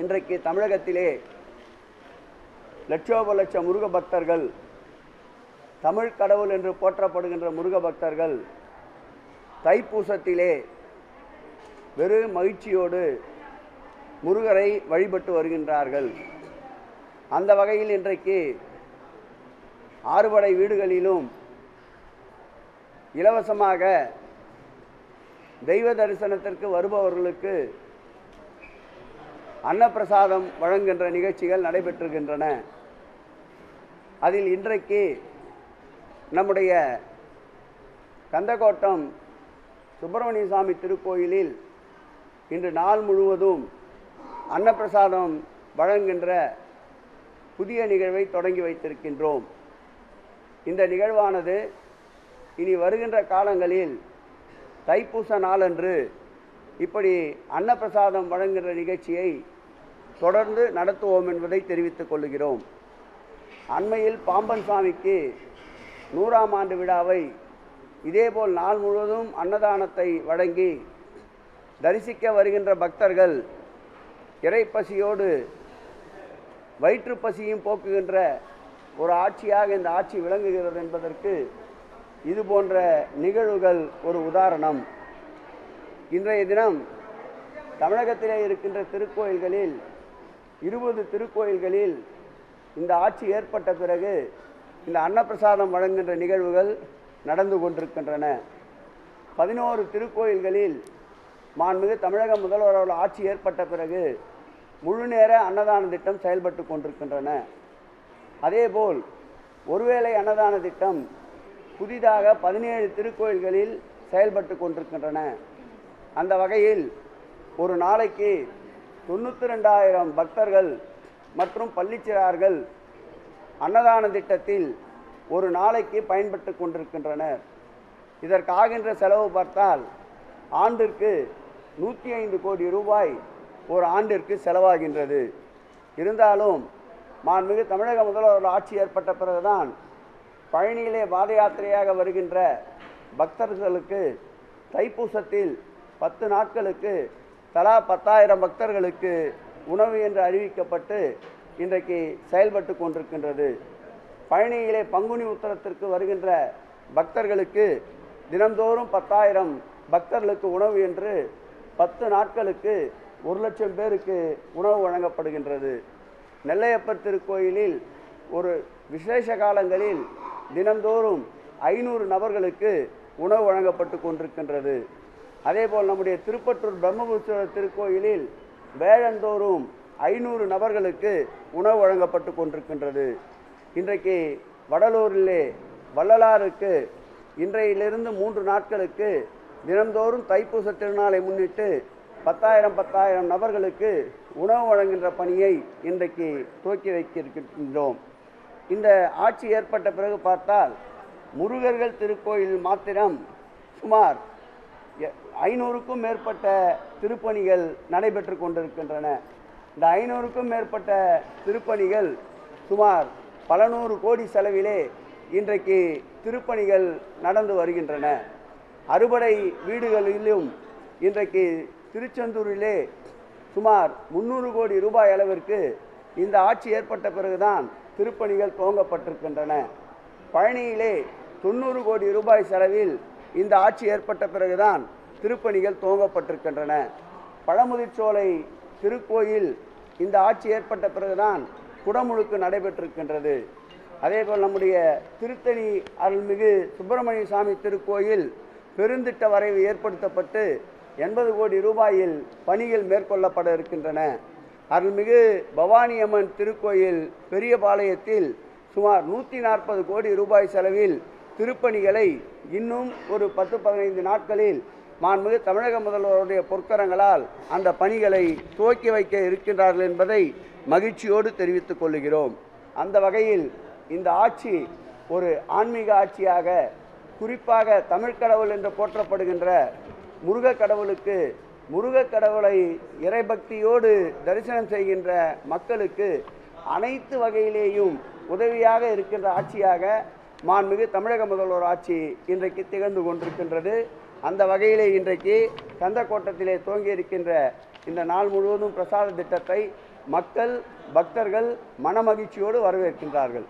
இன்றைக்கு தமிழகத்திலே லட்சோப லட்ச முருக பக்தர்கள் தமிழ் கடவுள் என்று போற்றப்படுகின்ற முருக பக்தர்கள் தைப்பூசத்திலே வெறும் மகிழ்ச்சியோடு முருகரை வழிபட்டு வருகின்றார்கள். அந்த வகையில் இன்றைக்கு ஆறுபடை வீடுகளிலும் இலவசமாக தெய்வ தரிசனத்திற்கு வருபவர்களுக்கு அன்னப்பிரசாதம் வழங்குகின்ற நிகழ்ச்சிகள் நடைபெற்றுகின்றன அதில் இன்றைக்கு நம்முடைய கந்தக்கோட்டம் சுப்பிரமணிய சுவாமி திருக்கோயிலில் இன்று நாள் முழுவதும் அன்னப்பிரசாதம் வழங்குகின்ற புதிய நிகழ்வை தொடங்கி வைத்திருக்கின்றோம். இந்த நிகழ்வானது இனி வருகின்ற காலங்களில் தைப்பூச நாளன்று இப்படி அன்னப்பிரசாதம் வழங்குகின்ற நிகழ்ச்சியை தொடர்ந்து நடத்துவோம் என்பதை தெரிவித்துக் கொள்கிறோம் அண்மையில் பாம்பன் சாமிக்கு நூறாம் ஆண்டு விழாவை இதேபோல் நாள் முழுவதும் அன்னதானத்தை வழங்கி தரிசிக்க வருகின்ற பக்தர்கள் இறைப்பசியோடு வயிற்றுப்பசியும் போக்குகின்ற ஒரு ஆட்சியாக இந்த ஆட்சி விளங்குகிறது என்பதற்கு இது போன்ற நிகழ்வுகள் ஒரு உதாரணம். இன்றைய தினம் தமிழகத்திலே இருக்கின்ற திருக்கோயில்களில் இருபது திருக்கோயில்களில் இந்த ஆட்சி ஏற்பட்ட பிறகு இந்த அன்னப்பிரசாதம் வழங்குகின்ற நிகழ்வுகள் நடந்து கொண்டிருக்கின்றன. பதினோரு திருக்கோயில்களில் மாண்புமிகு தமிழக முதல்வர் அவர்கள் ஆட்சி ஏற்பட்ட பிறகு முழு நேர அன்னதான திட்டம் செயல்பட்டு கொண்டிருக்கின்றன. அதேபோல் ஒருவேளை அன்னதான திட்டம் புதிதாக பதினேழு திருக்கோயில்களில் செயல்பட்டு கொண்டிருக்கின்றன. அந்த வகையில் ஒரு நாளைக்கு தொண்ணூற்றி ரெண்டாயிரம் பக்தர்கள் மற்றும் பள்ளிச்சிறார்கள் அன்னதான திட்டத்தில் ஒரு நாளைக்கு பயன்பட்டு கொண்டிருக்கின்றனர். இதற்காகின்ற செலவு பார்த்தால் ஆண்டிற்கு நூற்றி ஐந்து கோடி ரூபாய் ஒரு ஆண்டிற்கு செலவாகின்றது. இருந்தாலும் மாண்புமிகு தமிழக முதல்வர் ஆட்சி ஏற்பட்ட பிறகுதான் பழனியிலே பாத யாத்திரையாக வருகின்ற பக்தர்களுக்கு தைப்பூசத்தில் பத்து நாட்களுக்கு தலா பத்தாயிரம் பக்தர்களுக்கு உணவு என்று அறிவிக்கப்பட்டு இன்றைக்கு செயல்பட்டு கொண்டிருக்கின்றது. பழனியிலே பங்குனி உத்தரத்திற்கு வருகின்ற பக்தர்களுக்கு தினந்தோறும் பத்தாயிரம் பக்தர்களுக்கு உணவு என்று பத்து நாட்களுக்கு ஒரு லட்சம் பேருக்கு உணவு வழங்கப்படுகின்றது. நெல்லையப்பர் திருக்கோயிலில் ஒரு விசேஷ காலங்களில் தினந்தோறும் ஐநூறு நபர்களுக்கு உணவு வழங்கப்பட்டு கொண்டிருக்கின்றது. அதேபோல் நம்முடைய திருப்பட்டூர் பிரம்மபுத்தீஸ்வரர் திருக்கோயிலில் வேழந்தோறும் ஐநூறு நபர்களுக்கு உணவு வழங்கப்பட்டு கொண்டிருக்கின்றது. இன்றைக்கு வடலூரிலே வள்ளலாருக்கு இன்றையிலிருந்து மூன்று நாட்களுக்கு தினந்தோறும் தைப்பூச திருநாளை முன்னிட்டு பத்தாயிரம் பத்தாயிரம் நபர்களுக்கு உணவு வழங்குகின்ற பணியை இன்றைக்கு துவக்கி வைக்கின்றோம் இந்த ஆட்சி ஏற்பட்ட பிறகு பார்த்தால் முருகர்கள் திருக்கோயில் மாத்திரம் சுமார் ஐநூறுக்கும் மேற்பட்ட திருப்பணிகள் நடைபெற்று கொண்டிருக்கின்றன. இந்த ஐநூறுக்கும் மேற்பட்ட திருப்பணிகள் சுமார் பல நூறு கோடி செலவிலே இன்றைக்கு திருப்பணிகள் நடந்து வருகின்றன. அறுபடை வீடுகளிலும் இன்றைக்கு திருச்செந்தூரிலே சுமார் முந்நூறு கோடி ரூபாய் அளவிற்கு இந்த ஆட்சி ஏற்பட்ட பிறகுதான் திருப்பணிகள் துவங்கப்பட்டிருக்கின்றன. பழனியிலே தொண்ணூறு கோடி ரூபாய் செலவில் இந்த ஆட்சி ஏற்பட்ட பிறகுதான் திருப்பணிகள் துவங்கப்பட்டிருக்கின்றன. பழமுதிர்ச்சோலை திருக்கோயில் இந்த ஆட்சி ஏற்பட்ட பிறகுதான் குடமுழுக்கு நடைபெற்றிருக்கின்றது. அதேபோல் நம்முடைய திருத்தணி அருள்மிகு சுப்பிரமணிய சாமி திருக்கோயில் பெருந்திட்ட வரைவு ஏற்படுத்தப்பட்டு எண்பது கோடி ரூபாயில் பணிகள் மேற்கொள்ளப்பட இருக்கின்றன. அருள்மிகு பவானி அம்மன் திருக்கோயில் பெரியபாளையத்தில் சுமார் நூற்றி நாற்பது கோடி ரூபாய் செலவில் திருப்பணிகளை இன்னும் ஒரு பத்து பதினைந்து நாட்களில் மாண்புமிகு தமிழக முதல்வருடைய பொற்கரங்களால் அந்த பணிகளை துவக்கி வைக்க இருக்கின்றார்கள் என்பதை மகிழ்ச்சியோடு தெரிவித்துக் கொள்கிறோம். அந்த வகையில் இந்த ஆட்சி ஒரு ஆன்மீக ஆட்சியாக குறிப்பாக தமிழ் கடவுள் என்று போற்றப்படுகின்ற முருக கடவுளுக்கு முருக கடவுளை இறைபக்தியோடு தரிசனம் செய்கின்ற மக்களுக்கு அனைத்து வகையிலேயும் உதவியாக இருக்கின்ற ஆட்சியாக மாண்புமிகு தமிழக முதல்வர் ஆட்சி இன்றைக்கு திகழ்ந்து கொண்டிருக்கின்றது அந்த வகையிலே இன்றைக்கு கந்தக்கோட்டத்திலே துவங்கி இருக்கின்ற இந்த நாள் முழுவதும் பிரசாத திட்டத்தை மக்கள் பக்தர்கள் மனமகிழ்ச்சியோடு வரவேற்கின்றார்கள்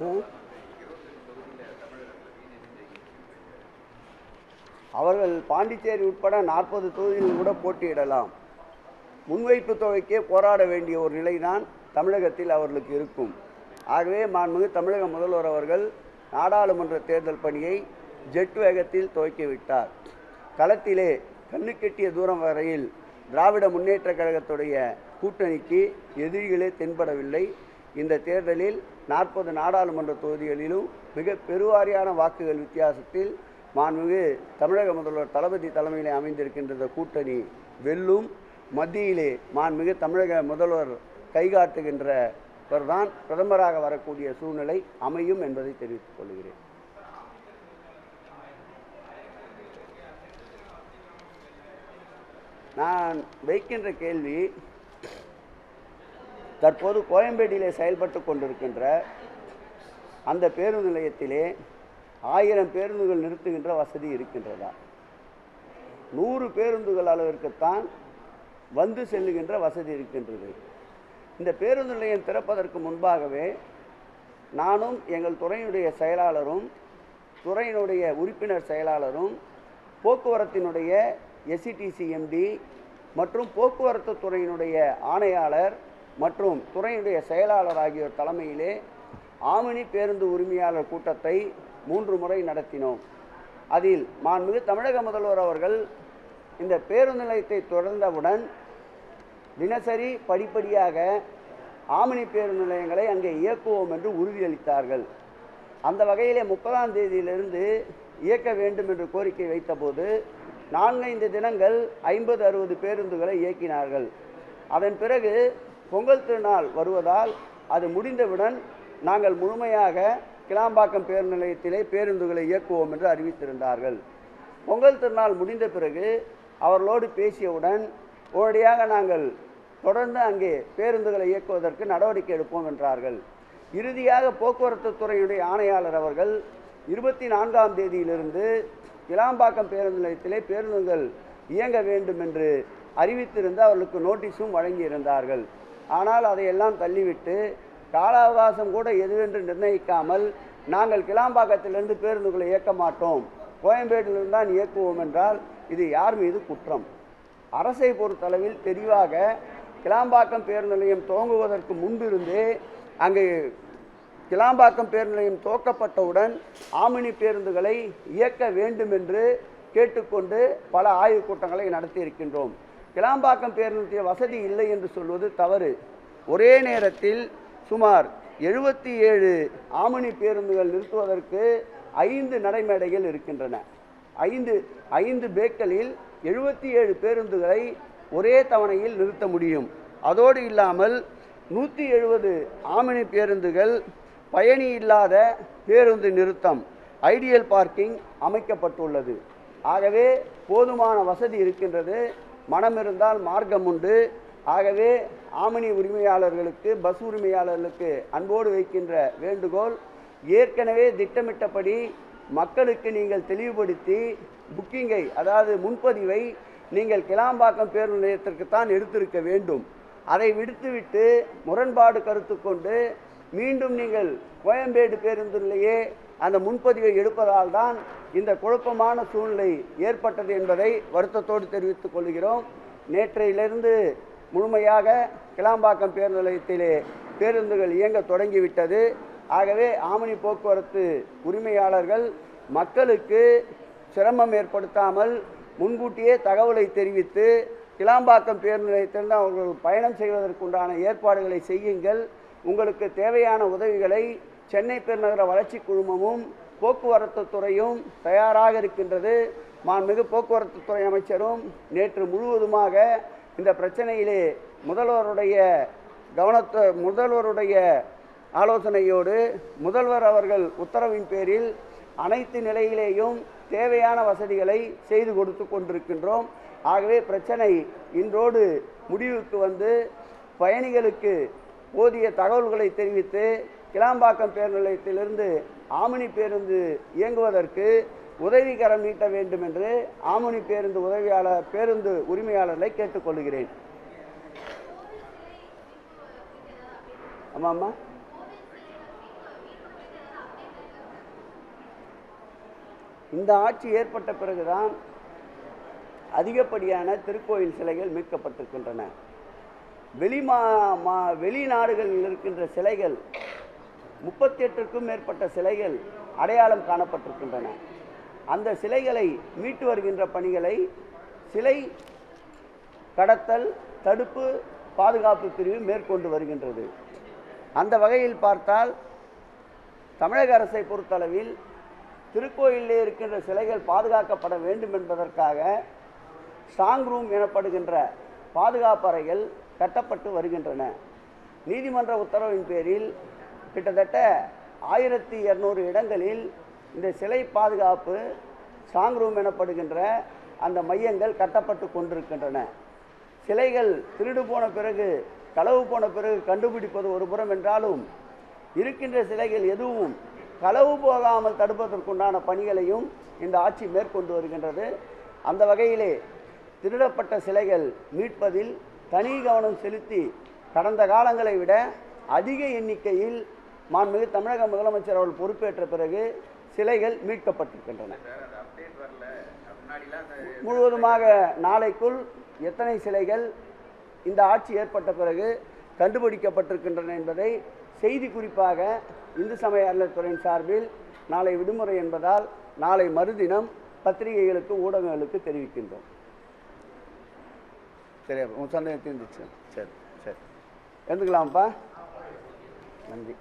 ம். அவர்கள் பாண்டிச்சேரி உட்பட நாற்பது தொகுதிகளில் கூட போட்டியிடலாம். முன்வைப்பு தொகைக்கே போராட வேண்டிய ஒரு நிலைதான் தமிழகத்தில் அவர்களுக்கு இருக்கும். ஆகவே மாண்புமிகு தமிழக முதல்வர் அவர்கள் நாடாளுமன்ற தேர்தல் பணியை ஜெட் வேகத்தில் துவக்கிவிட்டார் களத்திலே கண்ணுக்கெட்டிய தூரம் வரையில் திராவிட முன்னேற்றக் கழகத்துடைய கூட்டணிக்கு எதிரிகளே தென்படவில்லை. இந்த தேர்தலில் நாற்பது நாடாளுமன்ற தொகுதிகளிலும் மிக பெருவாரியான வாக்குகள் வித்தியாசத்தில் மாண்புமிகு தமிழக முதல்வர் தளபதி தலைமையிலே அமைந்திருக்கின்ற கூட்டணி வெல்லும் மத்தியிலே மாண்புமிகு தமிழக முதல்வர் கைகாட்டுகின்றவர்தான் பிரதமராக வரக்கூடிய சூழ்நிலை அமையும் என்பதை தெரிவித்துக் கொள்கிறேன். நான் வைக்கின்ற கேள்வி தற்போது கோயம்பேட்டிலே செயல்பட்டு கொண்டிருக்கின்ற அந்த பேருந்து நிலையத்திலே ஆயிரம் பேருந்துகள் நிறுத்துகின்ற வசதி இருக்கின்றதா? நூறு பேருந்துகள் அளவிற்குத்தான் வந்து செல்லுகின்ற வசதி இருக்கின்றது. இந்த பேருந்து நிலையம் திறப்பதற்கு முன்பாகவே நானும் எங்கள் துறையினுடைய செயலாளரும் துறையினுடைய உறுப்பினர் செயலாளரும் போக்குவரத்தினுடைய எஸ்சிடிசி எம்டி மற்றும் போக்குவரத்து துறையினுடைய ஆணையாளர் மற்றும் துறையினுடைய செயலாளர் ஆகியோர் தலைமையிலே ஆமினி பேருந்து உரிமையாளர் கூட்டத்தை மூன்று முறை நடத்தினோம். அதில் மாண்புமிகு தமிழக முதல்வர் அவர்கள் இந்த பேருந்து நிலையத்தை தொடர்ந்தவுடன் தினசரி படிப்படியாக ஆமினி பேருந்து நிலையங்களை அங்கே இயக்குவோம் என்று உறுதியளித்தார்கள். அந்த வகையிலே முப்பதாம் தேதியிலிருந்து இயக்க வேண்டும் என்று கோரிக்கை வைத்தபோது நான்கைந்து தினங்கள் ஐம்பது அறுபது பேருந்துகளை இயக்கினார்கள். அதன் பிறகு பொங்கல் திருநாள் வருவதால் அது முடிந்தவுடன் நாங்கள் முழுமையாக கிளாம்பாக்கம் பேருந்து நிலையத்திலே பேருந்துகளை இயக்குவோம் என்று அறிவித்திருந்தார்கள். பொங்கல் திருநாள் முடிந்த பிறகு அவர்களோடு பேசியவுடன் உடனடியாக நாங்கள் தொடர்ந்து அங்கே பேருந்துகளை இயக்குவதற்கு நடவடிக்கை எடுப்போம் என்றார்கள். இறுதியாக போக்குவரத்து துறையுடைய ஆணையாளர் அவர்கள் இருபத்தி நான்காம் தேதியிலிருந்து கிளாம்பாக்கம் பேருந்து நிலையத்திலே பேருந்துகள் இயங்க வேண்டும் என்று அறிவித்திருந்து அவர்களுக்கு நோட்டீஸும் வழங்கியிருந்தார்கள். ஆனால் அதையெல்லாம் தள்ளிவிட்டு கால அவகாசம் கூட எதுவென்று நிர்ணயிக்காமல் நாங்கள் கிளாம்பாக்கத்திலிருந்து பேருந்துகளை இயக்க மாட்டோம். கோயம்பேட்டிலிருந்து தான் இயக்குவோம் என்றால் இது யார் மீது குற்றம்? அரசை பொறுத்தளவில் தெளிவாக கிளாம்பாக்கம் பேருந்து நிலையம் துவங்குவதற்கு முன்பிருந்தே அங்கே கிளாம்பாக்கம் பேருந்து நிலையம் துவக்கப்பட்டவுடன் ஆமினி பேருந்துகளை இயக்க வேண்டும் என்று கேட்டுக்கொண்டு பல ஆய்வுக் கூட்டங்களை நடத்தியிருக்கின்றோம் கிளாம்பாக்கம் பேருந்து வசதி இல்லை என்று சொல்வது தவறு. ஒரே நேரத்தில் சுமார் எழுபத்தி ஏழு ஆமினி பேருந்துகள் நிறுத்துவதற்கு ஐந்து நடைமேடைகள் இருக்கின்றன. ஐந்து ஐந்து பேக்களில் எழுபத்தி ஏழு பேருந்துகளை ஒரே தவணையில் நிறுத்த முடியும். அதோடு இல்லாமல் நூற்றி எழுபது ஆமினி பேருந்துகள் பயணி இல்லாத பேருந்து நிறுத்தம் ஐடியல் பார்க்கிங் அமைக்கப்பட்டுள்ளது. ஆகவே போதுமான வசதி இருக்கின்றது. மனம் இருந்தால் மார்க்கம் உண்டு. ஆகவே ஆமணி உரிமையாளர்களுக்கு பஸ் உரிமையாளர்களுக்கு அன்போடு வைக்கின்ற வேண்டுகோள் ஏற்கனவே திட்டமிட்டபடி மக்களுக்கு நீங்கள் தெளிவுபடுத்தி புக்கிங்கை அதாவது முன்பதிவை நீங்கள் கிளாம்பாக்கம் பேருந்து நிலையத்திற்கு தான் எடுத்திருக்க வேண்டும். அதை விடுத்துவிட்டு முரண்பாடு கருத்து கொண்டு மீண்டும் நீங்கள் கோயம்பேடு பேருந்திலேயே அந்த முன்பதிவை எடுப்பதால் தான் இந்த குழப்பமான சூழ்நிலை ஏற்பட்டது என்பதை வருத்தத்தோடு தெரிவித்துக் கொள்கிறோம். நேற்றையிலிருந்து முழுமையாக கிளாம்பாக்கம் பேருந்து நிலையத்திலே பேருந்துகள் இயங்க தொடங்கிவிட்டது. ஆகவே ஆமணி போக்குவரத்து உரிமையாளர்கள் மக்களுக்கு சிரமம் ஏற்படுத்தாமல் முன்கூட்டியே தகவலை தெரிவித்து கிளாம்பாக்கம் பேருந்து நிலையத்திலிருந்து அவர்கள் பயணம் செய்வதற்குண்டான ஏற்பாடுகளை செய்யுங்கள். உங்களுக்கு தேவையான உதவிகளை சென்னை பெருநகர வளர்ச்சி குழுமமும் போக்குவரத்து துறையும் தயாராக இருக்கின்றது. மாண்புமிகு போக்குவரத்து துறை அமைச்சரும் நேற்று முழுவதுமாக இந்த பிரச்சனையிலே முதல்வருடைய கவனத்தை முதல்வருடைய ஆலோசனையோடு முதல்வர் அவர்கள் உத்தரவின் பேரில் அனைத்து நிலையிலேயும் தேவையான வசதிகளை செய்து கொடுத்து கொண்டிருக்கின்றோம். ஆகவே பிரச்சனை இன்றோடு முடிவுக்கு வந்து பயணிகளுக்கு போதிய தகவல்களை தெரிவித்து கிளாம்பாக்கம் பேருந்து நிலையத்திலிருந்து ஆமினி பேருந்து இயங்குவதற்கு உதவிகரம் நீட்ட வேண்டும் என்று ஆமணி பேருந்து உதவியாளர் பேருந்து உரிமையாளர்களை கேட்டுக்கொள்கிறேன். ஆமாம்மா. இந்த ஆட்சி ஏற்பட்ட பிறகுதான் அதிகப்படியான திருக்கோயில் சிலைகள் மீட்கப்பட்டிருக்கின்றன. வெளிமா மா வெளிநாடுகளில் இருக்கின்ற சிலைகள் முப்பத்தி எட்டுக்கும் மேற்பட்ட சிலைகள் அடையாளம் காணப்பட்டிருக்கின்றன. அந்த சிலைகளை மீட்டு வருகின்ற பணிகளை சிலை கடத்தல் தடுப்பு பாதுகாப்பு பிரிவு மேற்கொண்டு வருகின்றது. அந்த வகையில் பார்த்தால் தமிழக அரசை பொறுத்தளவில் திருக்கோயிலே இருக்கின்ற சிலைகள் பாதுகாக்கப்பட வேண்டும் என்பதற்காக ஸ்ட்ராங் ரூம் எனப்படுகின்ற பாதுகாப்பு அறைகள் கட்டப்பட்டு வருகின்றன. நீதிமன்ற உத்தரவின் பேரில் கிட்டத்தட்ட ஆயிரத்தி இரநூறு இடங்களில் இந்த சிலை பாதுகாப்பு ஸ்ட்ராங் ரூம் எனப்படுகின்ற அந்த மையங்கள் கட்டப்பட்டு கொண்டிருக்கின்றன. சிலைகள் திருடு போன பிறகு களவு போன பிறகு கண்டுபிடிப்பது ஒரு புறம் என்றாலும் இருக்கின்ற சிலைகள் எதுவும் களவு போகாமல் தடுப்பதற்குண்டான பணிகளையும் இந்த ஆட்சி மேற்கொண்டு வருகின்றது. அந்த வகையிலே திருடப்பட்ட சிலைகள் மீட்பதில் தனி கவனம் செலுத்தி கடந்த காலங்களை விட அதிக எண்ணிக்கையில் மாண்புமிகு தமிழக முதலமைச்சர் அவர்கள் பொறுப்பேற்ற பிறகு சிலைகள் மீட்கப்பட்டிருக்கின்றன. முழுவதுமாக நாளைக்குள் எத்தனை சிலைகள் இந்த ஆட்சி ஏற்பட்ட பிறகு கண்டுபிடிக்கப்பட்டிருக்கின்றன என்பதை செய்தி குறிப்பாக இந்து சமய அறநிலைத்துறையின் சார்பில் நாளை விடுமுறை என்பதால் நாளை மறுதினம் பத்திரிகைகளுக்கு ஊடகங்களுக்கு தெரிவிக்கின்றோம். சரி உன் சந்தேகம் தீர்ந்துச்சு. சரி சரி. எழுந்துக்கலாம்ப்பா நன்றி.